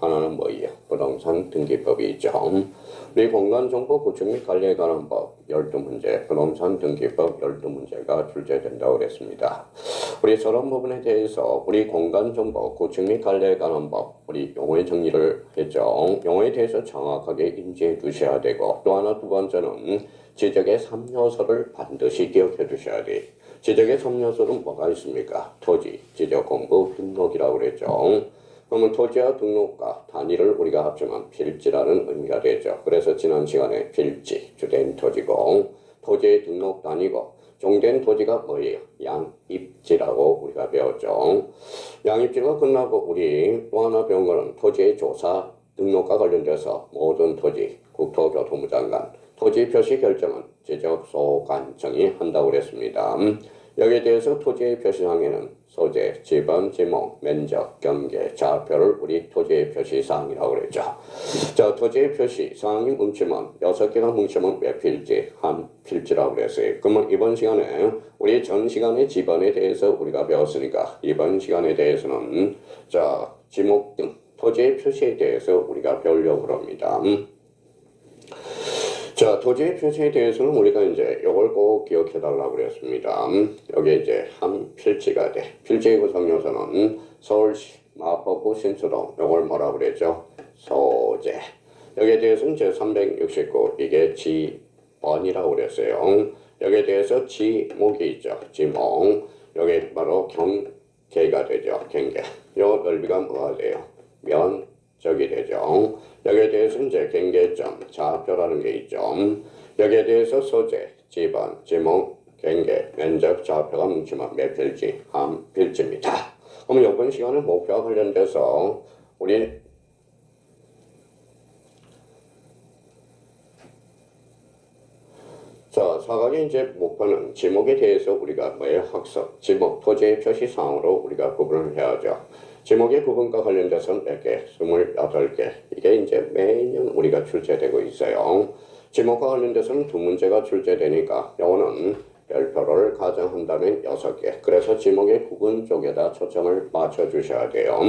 하나는 뭐예요? 부동산 등기법이 있죠. 우리 공간 정보 구축 및 관리에 관한 법 12문제, 부동산 등기법 12문제가 출제된다고 그랬습니다. 우리 저런 부분에 대해서 우리 공간 정보 구축 및 관리에 관한 법 우리 용어의 정리를 했죠. 용어에 대해서 정확하게 인지해 두셔야 되고 또 하나 두 번째는 지적의 3요소를 반드시 기억해 두셔야 돼요. 지적의 3요소는 뭐가 있습니까? 토지, 지적 공부, 등록이라고 그랬죠. 그러면 토지와 등록과 단위를 우리가 합치면 필지라는 의미가 되죠. 그래서 지난 시간에 필지, 주된 토지고 토지의 등록 단위고 종된 토지가 뭐예요? 양입지라고 우리가 배웠죠. 양입지가 끝나고 우리 또 하나 배운 거는 토지의 조사, 등록과 관련돼서 모든 토지, 국토교통부 장관, 토지 표시 결정은 지적소관청이 한다고 그랬습니다. 여기에 대해서 토지의 표시상에는 소재, 지번, 지목, 면적, 경계, 좌표를 우리 토지의 표시사항이라고 그랬죠. 자, 토지의 표시 사항이 뭉치면 여섯 개가 뭉치면 몇 필지, 한 필지라고 그랬어요. 그러면 이번 시간에 우리 전 시간에 지번에 대해서 우리가 배웠으니까 이번 시간에 대해서는 자, 지목 등 토지의 표시에 대해서 우리가 배우려고 합니다. 자, 토지의 표시에 대해서는 우리가 이제 이걸 꼭 기억해 달라고 그랬습니다. 여기 이제 한 필지가 돼. 필지의 구성 요소는 서울시, 마포구, 신수동. 이걸 뭐라 그랬죠? 소재. 여기에 대해서는 제 369. 이게 지번이라고 그랬어요. 여기에 대해서 지목이 있죠. 지목. 여기 바로 경계가 되죠. 경계. 요 넓이가 뭐가 돼요? 면 적이 되죠. 여기에 대해서 이제 경계점, 좌표라는 게 있죠. 여기에 대해서 소재, 지번, 지목, 경계, 면적, 좌표가 뭉치면 몇 필지, 한 필지입니다. 그럼 이번 시간은 목표와 관련돼서 우리 자, 사각의 이제 목표는 지목에 대해서 우리가 뭐예요? 학습, 지목, 토지의 표시사항으로 우리가 구분을 해야죠. 지목의 구분과 관련돼서는 몇 개? 28개. 이게 이제 매년 우리가 출제되고 있어요. 지목과 관련돼서는 두 문제가 출제되니까 영어는 별표를 가정한다면 6개. 그래서 지목의 구분 쪽에다 초점을 맞춰주셔야 돼요.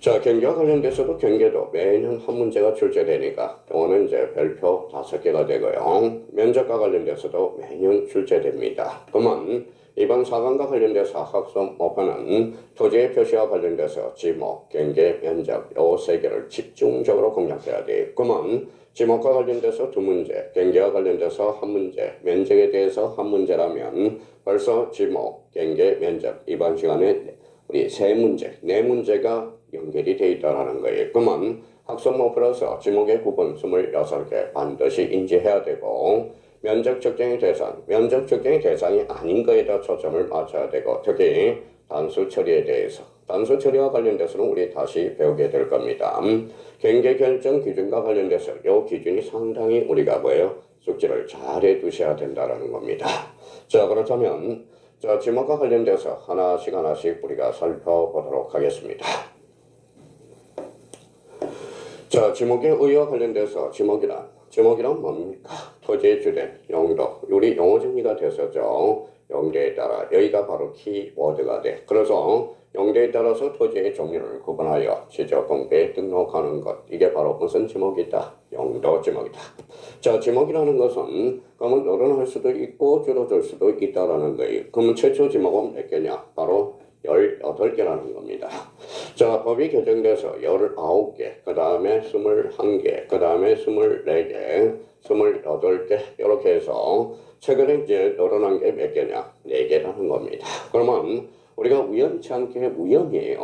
자, 경계와 관련돼서도 경계도 매년 한 문제가 출제되니까 영어는 이제 별표 다섯 개가 되고요. 면접과 관련돼서도 매년 출제됩니다. 그러면 이번 사관과 관련돼서 학습 목표는 토지의 표시와 관련돼서 지목, 경계, 면접 요세 개를 집중적으로 공략해야. 그러면 지목과 관련돼서 두 문제, 경계와 관련돼서 한 문제, 면적에 대해서 한 문제라면 벌써 지목, 경계, 면접 이번 시간에 우리 세 문제, 네 문제가 연결이 돼 있다라는 거예요. 그러면 학습 목표로서 지목의 구분 26개 반드시 인지해야 되고 면적 측정의 대상, 면적 측정의 대상이 아닌 거에다 초점을 맞춰야 되고 특히 단수 처리에 대해서 단수 처리와 관련돼서는 우리 다시 배우게 될 겁니다. 경계 결정 기준과 관련돼서 이 기준이 상당히 우리가 뭐예요? 숙지를 잘 해두셔야 된다라는 겁니다. 자 그렇다면 자 지목과 관련돼서 하나씩 하나씩 우리가 살펴보도록 하겠습니다. 자, 지목의 의의와 관련돼서 지목이란 지목이란 뭡니까? 토지의 주된 용도. 우리 용어 정리가 됐었죠. 용도에 따라 여기가 바로 키워드가 돼. 그래서 용도에 따라서 토지의 종류를 구분하여 지적 공개에 등록하는 것. 이게 바로 무슨 지목이다? 용도 지목이다. 자, 지목이라는 것은 그러면 늘어날 수도 있고 줄어들 수도 있다라는 거예요. 그러면 최초 지목은 몇 개냐? 바로 18개라는 겁니다. 자, 법이 개정돼서 19개, 그 다음에 21개, 그 다음에 24개, 28개, 이렇게 해서 최근에 이제 늘어난 게 몇 개냐? 4개라는 겁니다. 그러면 우리가 우연치 않게 우연이에요.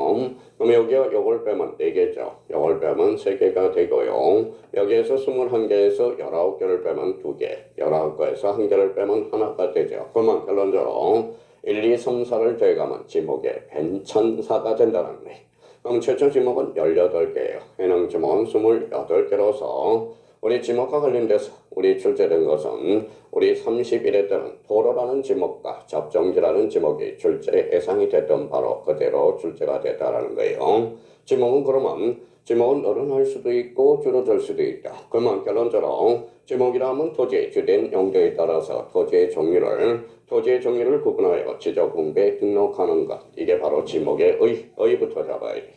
그럼 여기가 요걸 빼면 4개죠. 요걸 빼면 3개가 되고요. 여기에서 21개에서 19개를 빼면 2개, 19개에서 1개를 빼면 하나가 되죠. 그러면 결론적으로 1, 2, 3, 4를 더해가면 지목의 벤천사가 된다는 거예요. 그럼 최초 지목은 18개예요. 해당 지목은 28개로서 우리 지목과 관련돼서 우리 출제된 것은 우리 30일에 때는 도로라는 지목과 접종지라는 지목이 출제 예상이 됐던 바로 그대로 출제가 됐다라는 거예요. 지목은 그러면 지목은 늘어날 수도 있고 줄어들 수도 있다. 그러면 결론적으로 지목이라면 토지의 주된 용도에 따라서 토지의 종류를 토지의 종류를 구분하여 지적 공부에 등록하는 것. 이게 바로 지목의 의, 의부터 잡아야 돼.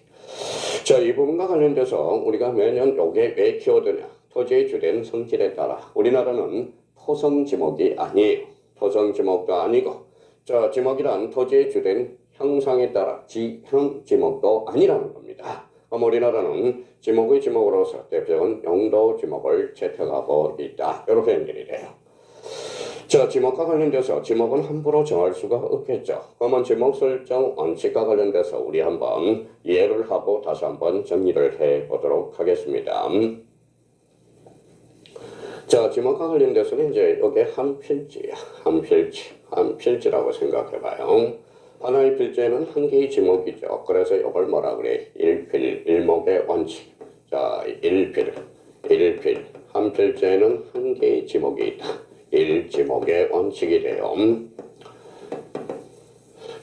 자, 이 부분과 관련돼서 우리가 매년 요게 왜 키워드냐? 토지의 주된 성질에 따라 우리나라는 토성 지목이 아니에요. 토성 지목도 아니고, 자, 지목이란 토지의 주된 형상에 따라 지형 지목도 아니라는 겁니다. 그럼 우리나라는 지목의 지목으로서 대표적인 영도 지목을 채택하고 있다. 이렇게 연결이 돼요. 자, 지목과 관련돼서 지목은 함부로 정할 수가 없겠죠. 그러면 지목 설정 원칙과 관련돼서 우리 한번 이해를 하고 다시 한번 정리를 해 보도록 하겠습니다. 자, 지목과 관련돼서는 이제 이게 한 필지야. 한 필지. 한 필지라고 생각해 봐요. 하나의 필지에는 한 개의 지목이죠. 그래서 이걸 뭐라 그래? 일필, 일목의 원칙. 자, 일필, 일필. 한 필지에는 한 개의 지목이 있다. 일지목의 원칙이 돼요.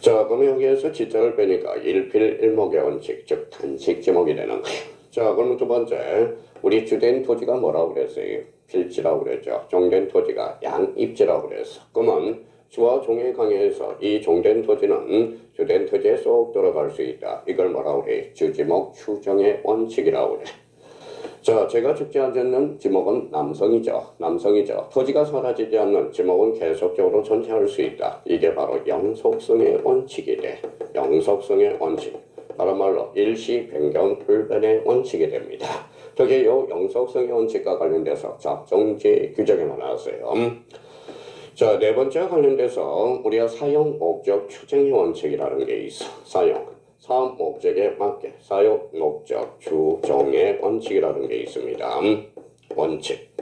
자, 그럼 여기에서 지자를 빼니까 일필 일목의 원칙, 즉 단식 지목이 되는 거예요. 자, 그러면 두 번째, 우리 주된 토지가 뭐라고 그랬어요? 필지라고 그랬죠. 종된 토지가 양입지라고 그랬어. 그러면 주와 종의 강에서 이 종된 토지는 주된 토지에 쏙 들어갈 수 있다. 이걸 뭐라고 그래? 주지목 추정의 원칙이라고 그래. 자, 제가 죽지 않는 지목은 남성이죠. 남성이죠. 토지가 사라지지 않는 지목은 계속적으로 존재할 수 있다. 이게 바로 영속성의 원칙이 돼. 영속성의 원칙. 다른 말로 일시 변경 불변의 원칙이 됩니다. 특히 이 영속성의 원칙과 관련돼서 작정지 규정이 나왔어요. 자, 네 번째 관련돼서 우리가 사용 목적 추정의 원칙이라는 게 있어. 사용. 사업 목적에 맞게 사용 목적 추정의 원칙이라는 게 있습니다. 원칙.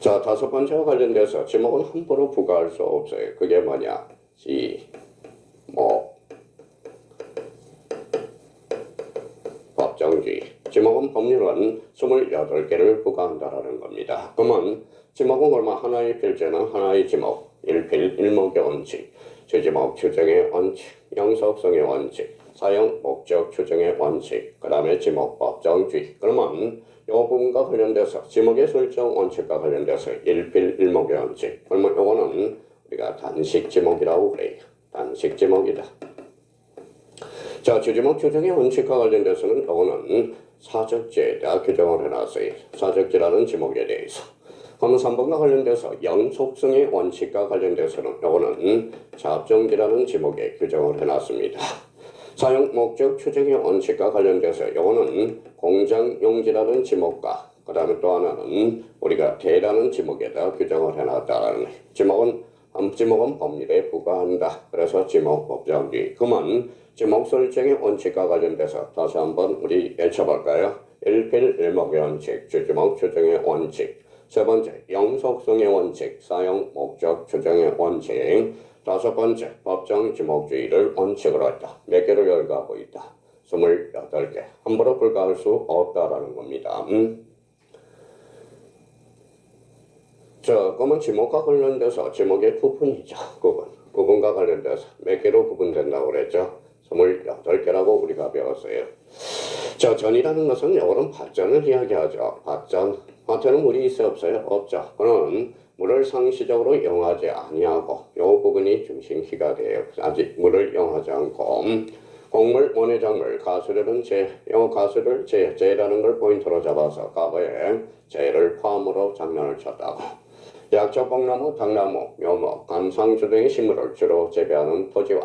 자, 다섯 번째와 관련돼서 지목은 함부로 부과할 수 없어요. 그게 뭐냐? 지, 목, 법정주의. 지목은 법률은 28개를 부과한다라는 겁니다. 그러면 지목은 얼마 하나의 필제는 하나의 지목, 일필 일목의 원칙, 주지목 추정의 원칙, 영속성의 원칙, 사용 목적 추정의 원칙, 그 다음에 지목 법정주의. 그러면 이 부분과 관련돼서 지목의 설정 원칙과 관련돼서 일필 일목의 원칙. 그러면 이거는 우리가 단식 지목이라고 그래요. 단식 지목이다. 자, 주지목 추정의 원칙과 관련돼서는 이거는 사적지에다 규정을 해놨어요. 사적지라는 지목에 대해서. 그럼 3번과 관련돼서 영속성의 원칙과 관련돼서는 이거는 잡정지라는 지목에 규정을 해놨습니다. 사용 목적 추정의 원칙과 관련돼서 이거는 공장용지라는 지목과 그 다음에 또 하나는 우리가 대라는 지목에다 규정을 해놨다라는 거예요. 지목은 법률에 부과한다. 그래서 지목 법정지. 그러면 지목 설정의 원칙과 관련돼서 다시 한번 우리 외쳐볼까요? 일필 일목의 원칙, 주지목 추정의 원칙. 세 번째, 영속성의 원칙, 사용 목적 추정의 원칙. 다섯 번째, 법정 지목주의를 원칙으로 했다. 몇 개를 열거하고 있다. 28개. 함부로 불가할 수 없다라는 겁니다. 음. 자, 그러면 지목과 관련돼서 지목의 부분이죠. 구분. 구분과 관련돼서 몇 개로 구분된다고 그랬죠? 28개라고 우리가 배웠어요. 자, 전이라는 것은 여러분 발전을 이야기하죠. 발전. 화태는 물이 있어 없어요? 없죠. 그럼 물을 상시적으로 이용하지 아니하고 이 부분이 중심키가 돼요. 아직 물을 이용하지 않고 곡물, 원해작물, 가수들은 재, 이 가수를 재, 재라는 걸 포인트로 잡아서 과거에 재를 포함으로 장난을 쳤다고. 약초 뽕나무, 당나무, 묘목, 감상주 등의 식물을 주로 재배하는 토지와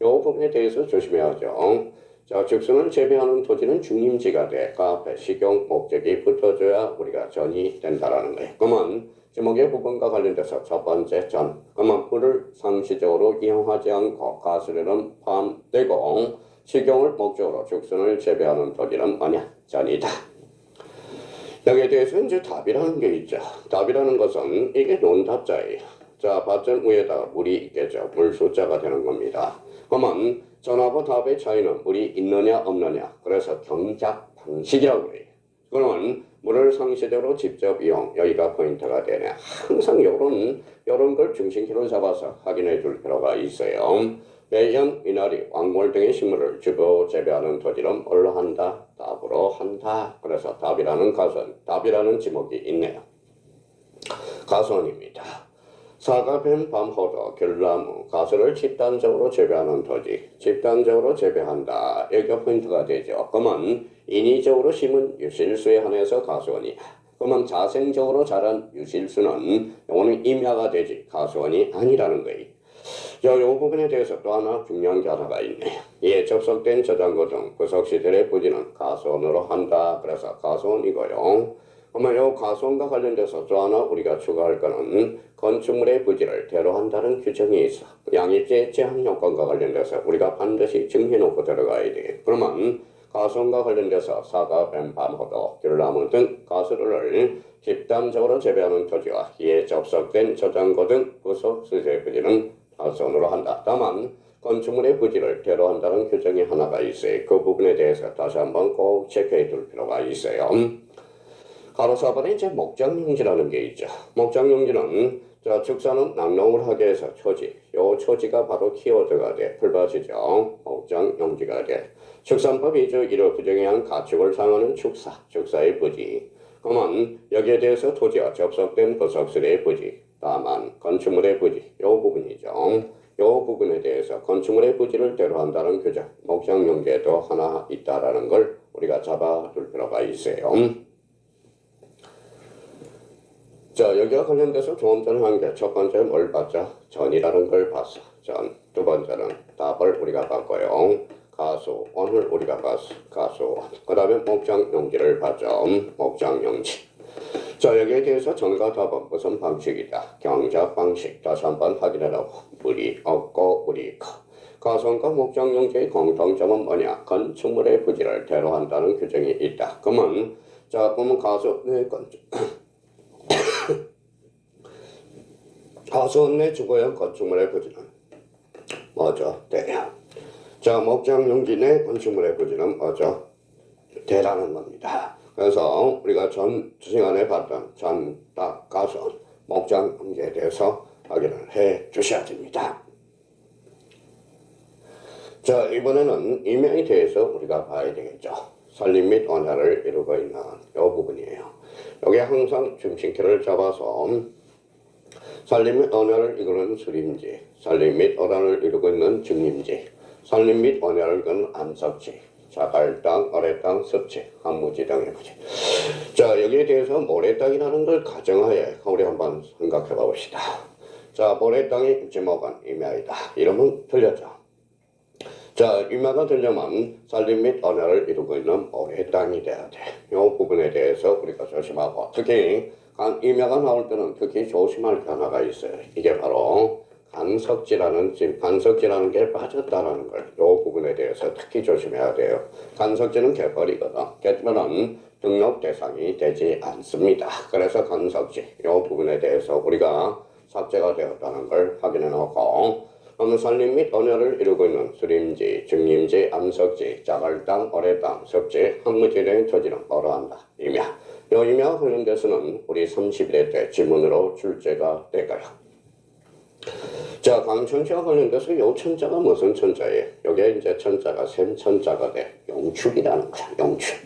이 부분에 대해서 조심해야죠. 자, 즉선을 재배하는 토지는 중림지가 돼. 그 앞에 식용 목적이 붙어줘야 우리가 전이 된다라는 거예요. 그러면 지목의 부분과 관련돼서 첫 번째 전. 그러면 물을 상시적으로 이용하지 않고 가수리는 포함되고 식용을 목적으로 죽순을 재배하는 토지는 뭐냐? 전이다. 여기에 대해서 이제 답이라는 게 있죠. 답이라는 것은 이게 논답자예요. 자, 받전 위에다가 물이 있겠죠. 물 숫자가 되는 겁니다. 그러면 전하고 답의 차이는 물이 있느냐 없느냐. 그래서 경작 방식이라고 그래요. 그러면 물을 상시적으로 직접 이용 여기가 포인트가 되네. 항상 요런 요런 걸 중심키로 잡아서 확인해 줄 필요가 있어요. 매연, 미나리, 왕골 등의 식물을 주로 재배하는 토지는 뭘로 한다? 답으로 한다. 그래서 답이라는 가선, 답이라는 지목이 있네요. 가선입니다. 사과, 뱀, 밤, 호도, 귤나무, 가수를 집단적으로 재배하는 토지, 집단적으로 재배한다. 여기가 포인트가 되죠. 그러면 인위적으로 심은 유실수에 한해서 가수원이야. 그러면 자생적으로 자란 유실수는 요거는 임야가 되지 가수원이 아니라는 거예요. 자, 요 부분에 대해서 또 하나 중요한 게 하나가 있네. 이에 접속된 저장고 등 구석시들의 부지는 가수원으로 한다. 그래서 가수원이고요. 그러면 요 가수원과 관련돼서 또 하나 우리가 추가할 거는 건축물의 부지를 대로한다는 규정이 있어. 양입제 제한 요건과 관련돼서 우리가 반드시 정해놓고 들어가야 돼. 그러면 가수원과 관련돼서 사과, 뱀 밤, 호도, 귤나무 등 가수를 집단적으로 재배하는 토지와 이에 접속된 저장고 등 부속 수재 부지는 가수원으로 한다. 다만 건축물의 부지를 대로한다는 규정이 하나가 있어요. 그 부분에 대해서 다시 한번 꼭 체크해 둘 필요가 있어요. 가로 4번에 이제 목장용지라는 게 있죠. 목장용지는 자, 축사는 낙농을 하게 해서 초지. 요 초지가 바로 키워드가 돼. 풀밭이죠. 목장용지가 돼. 축산법이 저 이로 부정한 가축을 상하는 축사, 축사의 부지. 그러면 여기에 대해서 토지와 접속된 부석술의 부지, 다만 건축물의 부지, 요 부분이죠. 요 부분에 대해서 건축물의 부지를 대로한다는 규정, 목장용지에도 하나 있다라는 걸 우리가 잡아둘 필요가 있어요. 자, 여기와 관련돼서 전에 한게첫 번째 뭘 봤죠? 전이라는 걸 봤어. 전. 두 번째는 답을 우리가 봤고요. 가수, 원을 우리가 봤어. 가수, 그 다음에 목장용지를 봤죠. 목장용지. 자, 여기에 대해서 전과 답은 무슨 방식이다? 경작 방식. 다시 한번 확인하라고. 물이 없고 물이 커. 가성과 목장용지의 공통점은 뭐냐? 건축물의 부지를 대로한다는 규정이 있다. 그러면 자, 보면 가수, 네, 건축. 가수원내 주거용 건축물의 부지는 뭐죠? 대야. 자, 목장용지 내 건축물의 부지는 뭐죠? 대라는 겁니다. 그래서 우리가 전 시간에 봤던 전딱 가수원 목장용지에 대해서 확인을 해 주셔야 됩니다. 자, 이번에는 임야에 대해서 우리가 봐야 되겠죠. 산림 및 언야를 이루고 있는 이 부분이에요. 여기 항상 중심키를 잡아서 산림 및 언야를 이루는 수림지, 산림 및 언야를 이루고 있는 중림지, 산림 및 언야를 이루는 암석지, 자갈 땅, 어뢰 땅, 습지, 한무지 등의 부지. 자, 여기에 대해서 모래 땅이라는 걸 가정하에 우리 한번 생각해 봅시다. 자, 모래 땅의 제목은 임야이다. 이러면 틀렸죠. 자, 임야가 되려면 산림 및 언야를 이루고 있는 모래 땅이 돼야 돼. 이 부분에 대해서 우리가 조심하고 특히 간- 임야가 나올 때는 특히 조심할 게 하나가 있어요. 이게 바로 간석지라는 지- 간석지라는 게 빠졌다라는 걸. 이 부분에 대해서 특히 조심해야 돼요. 간석지는 개벌이거든. 개벌은 등록 대상이 되지 않습니다. 그래서 간석지 이 부분에 대해서 우리가 삭제가 되었다는 걸 확인해 놓고 산림 및 언야를 이루고 있는 수림지, 중림지, 암석지, 자갈땅, 어뢰땅, 섭지, 항무지 등의 토지는 뭐로 한다? 임야. 이 임야와 관련돼서는 우리 30일 때 지문으로 출제가 될까요? 자, 강천자와 관련돼서 요 천자가 무슨 천자예요? 여기에 이제 천자가 샘천자가 돼. 용출이라는 거야, 용출.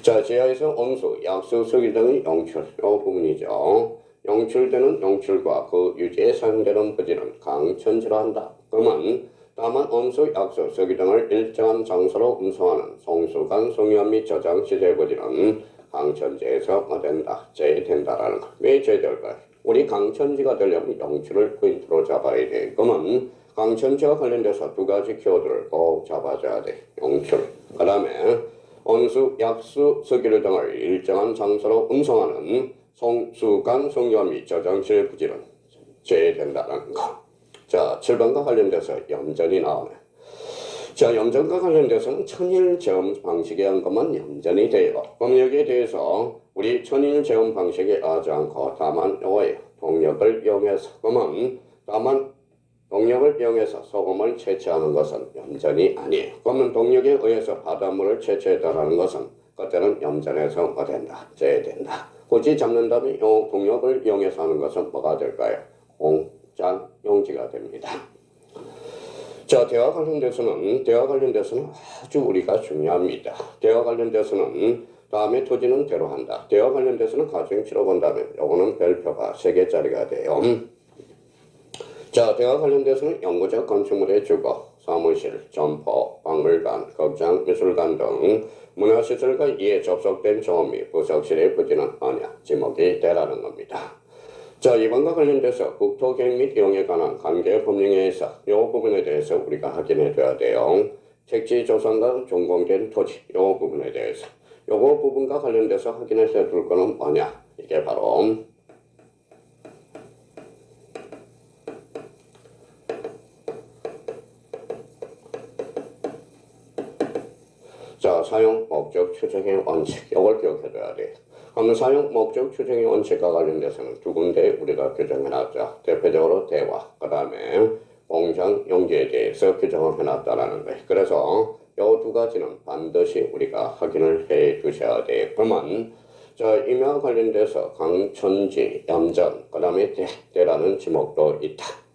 자, 지하에서 온수, 약수, 수기 등의 용출, 요 부분이죠. 용출되는 용출과 그 유지에 사용되는 부지는 강천지로 한다. 그러면 다만 온수, 약수, 수기 등을 일정한 장소로 운송하는 송수 간, 송유함 및 저장 시제 부지는 강천지에서 뭐 된다, 제된다라는 거. 왜 제될까요? 우리 강천지가 되려면 용출을 포인트로 잡아야 돼. 그러면 강천지와 관련돼서 두 가지 키워드를 꼭 잡아줘야 돼. 용출. 그 다음에 온수, 약수, 석유 등을 일정한 장소로 송수간, 송유함 및 저장실 부지는 제외된다는 거. 자, 7번과 관련돼서 염전이 나오네. 자, 염전과 관련돼서는 천일 방식에 한 것만 염전이. 그럼 여기에 대해서 우리 천일 제험 방식에 하지 않고 다만 요거예요. 동력을 이용해서 그러면 다만 동력을 이용해서 소금을 채취하는 것은 염전이 아니에요. 그러면 동력에 의해서 바닷물을 채취했다는 것은 그때는 염전에서 뭐 된다? 제외된다. 굳이 잡는다면 요 동력을 이용해서 하는 것은 뭐가 될까요? 공장 용지가 됩니다. 자, 대화 관련돼서는 대화 관련돼서는 아주 우리가 중요합니다. 대화 관련돼서는 다음에 토지는 대로 한다. 대화 관련돼서는 가정 치러 본다면 요거는 별표가 세 개짜리가 돼요. 자, 대화 관련돼서는 연구적 건축물의 주거, 사무실, 점포, 박물관, 극장, 미술관 등 문화시설과 이에 접속된 조업이 부속실의 부지는 아니야. 지목이 되라는 겁니다. 자, 이번과 관련돼서 국토계획 및 이용에 관한 관계 법령에서 이 부분에 대해서 우리가 확인해 둬야 돼요. 택지 조성과 준공된 토지 이 부분에 대해서 요거 부분과 관련돼서 확인해서 둘 거는 뭐냐? 이게 바로 자, 사용 목적 추정의 원칙 이걸 기억해 둬야 돼. 그러면 사용 목적 추정의 원칙과 관련돼서는 두 군데 우리가 규정해 놨죠. 대표적으로 대화, 그 다음에 공장 용지에 대해서 규정을 해 놨다라는 거예요. 그래서 이두 가지는 반드시 우리가 확인을 해 두셔야 돼. 그러면 자, 임야 관련돼서 강천지, 염전, 그 다음에 대, 대라는 지목도 있다.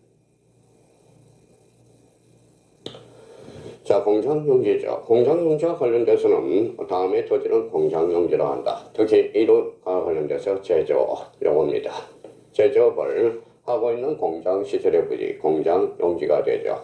자, 공장용지죠. 공장용지와 관련돼서는 다음에 토지는 공장용지로 한다. 특히 이론과 관련돼서 제조, 요겁니다. 제조업을 하고 있는 공장 시설의 부지, 공장용지가 되죠.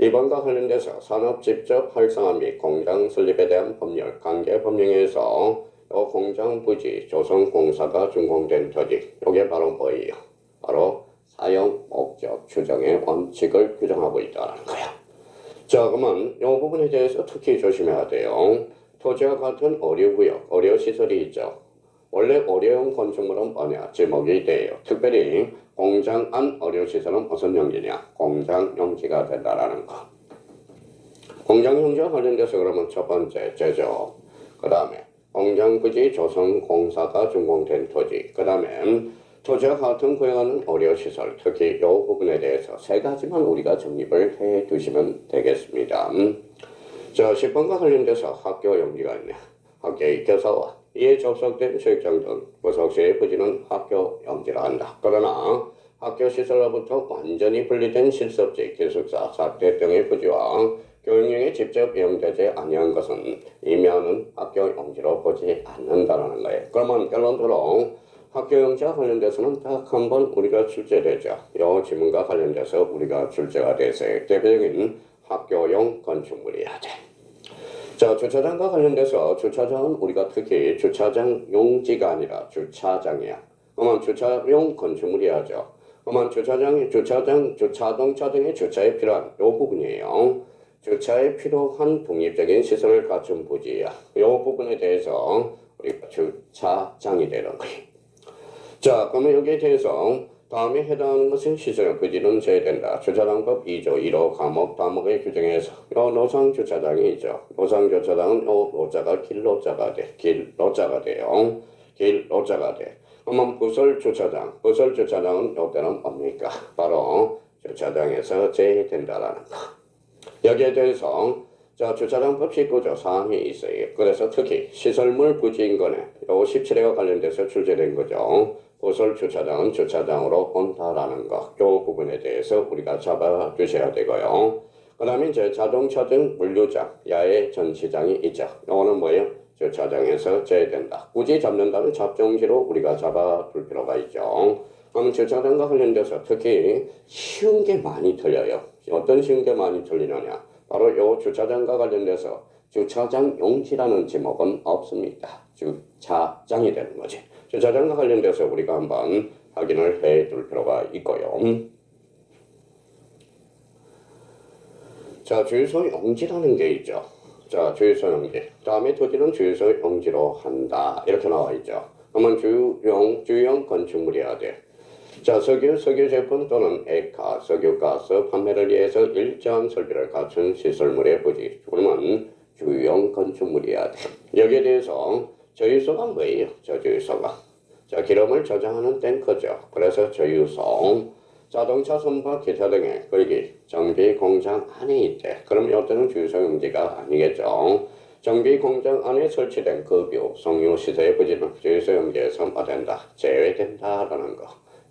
이번과 관련돼서 산업 직접 활성화 및 공장 설립에 대한 법률, 관계 법령에서 요 공장 부지 조성 공사가 준공된 토지, 요게 바로 뭐예요? 바로 사용 목적 추정의 원칙을 규정하고 있다는 거야. 자, 그러면 이 부분에 대해서 특히 조심해야 돼요. 토지와 같은 어류구역, 어류시설이 있죠. 원래 어려운 건축물은 뭐냐? 제목이 돼요. 특별히 공장 안 어류시설은 무슨 용지냐? 공장 용지가 된다라는 거. 공장 용지와 관련돼서 그러면 첫 번째 제조, 그 다음에 공장 부지 조성 공사가 준공된 토지, 그 다음에 같은 구역하는 어려시설, 특히 이 부분에 대해서 세 가지만 우리가 정립을 해 두시면 되겠습니다. 음. 자, 10번과 관련돼서 학교 있네. 학교의 교사와 이에 접속된 수익장 등 부속실의 부지는 학교 용지라 한다. 그러나 학교 시설로부터 완전히 분리된 실습지, 기숙사, 사태 등의 부지와 교육용에 직접 이용되지 아니한 것은 이면은 학교 용지로 보지 않는다라는 거예요. 그러면 결론적으로 학교 용지와 관련돼서는 딱 한 번 우리가 출제되죠. 이 지문과 관련돼서 우리가 출제가 돼서 대표적인 학교용 건축물이야 돼. 자, 주차장과 관련돼서 주차장은 우리가 특히 주차장 용지가 아니라 주차장이야. 그러면 주차용 건축물이야죠. 그러면 주차장, 주차장, 주차동차 등의 주차에 필요한 요 부분이에요. 주차에 필요한 독립적인 시설을 갖춘 부지야. 요 부분에 대해서 우리가 주차장이 되는 거예요. 자, 그러면 여기에 대해서 다음에 해당하는 것은 시설 부지는 제외된다. 주차장법 2조 1호 과목 다목의 규정에서 요 노상 주차장이 있죠. 노상 주차장은 요 노자가 길 노자가 돼. 길 노자가 돼요. 길 노자가 돼. 그러면 부설 주차장, 부설 주차장은 요때는 뭡니까? 바로 주차장에서 제외된다라는 거. 여기에 대해서 자 주차장법 19조 사항이 있어요. 그래서 특히 시설물 부지인권에 요 17회와 관련돼서 출제된 거죠. 부설 주차장은 주차장으로 온다라는 거. 요 부분에 대해서 우리가 잡아 두셔야 되고요. 그 다음에 이제 자동차 등 물류장, 야외 전시장이 있죠. 요거는 뭐예요? 주차장에서 제외된다. 굳이 잡는다면 잡종지로 우리가 잡아둘 필요가 있죠. 그러면 주차장과 관련돼서 특히 쉬운 게 많이 틀려요. 어떤 쉬운 게 많이 틀리느냐? 바로 요 주차장과 관련돼서 주차장 용지라는 제목은 없습니다. 주차장이 되는 거지. 주차장과 관련돼서 우리가 한번 확인을 해 둘 필요가 있고요. 자, 주유소 용지라는 게 있죠. 자, 주유소 용지. 다음에 토지는 주유소 용지로 한다. 이렇게 나와 있죠. 그러면 주용, 주용 건축물이어야 돼. 자, 석유, 석유 제품 또는 액화, 석유가스 판매를 위해서 일정한 설비를 갖춘 시설물의 부지. 그러면 주용 건축물이어야 돼. 여기에 대해서 저유소가 뭐예요? 저주유소가. 자, 기름을 저장하는 탱커죠. 그래서 저유소. 자동차 선박 기타 등의 끌기, 정비 공장 안에 있대. 그럼 이때는 주유소 용지가 아니겠죠. 정비 공장 안에 설치된 급유, 성유 시설의 부지는 주유소 용지에서 뭐된다? 제외된다라는 거.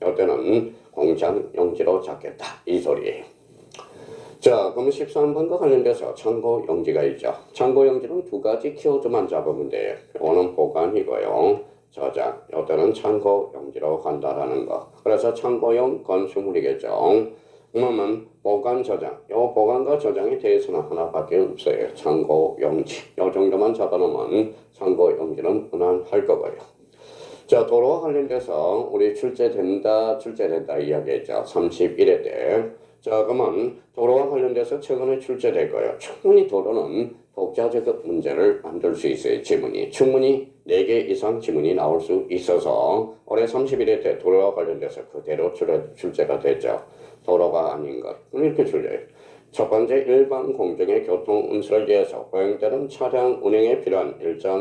이때는 공장 용지로 잡겠다. 이 소리예요. 자, 그럼 13번과 관련돼서 창고 용지가 있죠. 창고 용지는 두 가지 키워드만 잡으면 돼요. 이거는 보관이고요. 저장, 이때는 창고 용지로 간다라는 거. 그래서 창고용 건축물이겠죠. 그러면 보관 저장. 요 보관과 저장에 대해서는 하나밖에 없어요. 참고 용지. 요 정도만 잡아놓으면 참고 용지는 무난할 거고요. 자, 도로와 관련돼서 우리 출제된다, 출제된다 이야기했죠. 31회 때. 자, 그러면 도로와 관련돼서 최근에 출제될 거예요. 충분히 도로는 독자적 문제를 만들 수 있어요. 지문이. 충분히 4개 이상 지문이 나올 수 있어서 올해 31회 때 도로와 관련돼서 그대로 출- 출제가 됐죠. 도로가 아닌 것. 이렇게 출제해요. 첫 번째 일반 공정의 교통 운수를 위해서 허용되는 차량 운행에 필요한 일정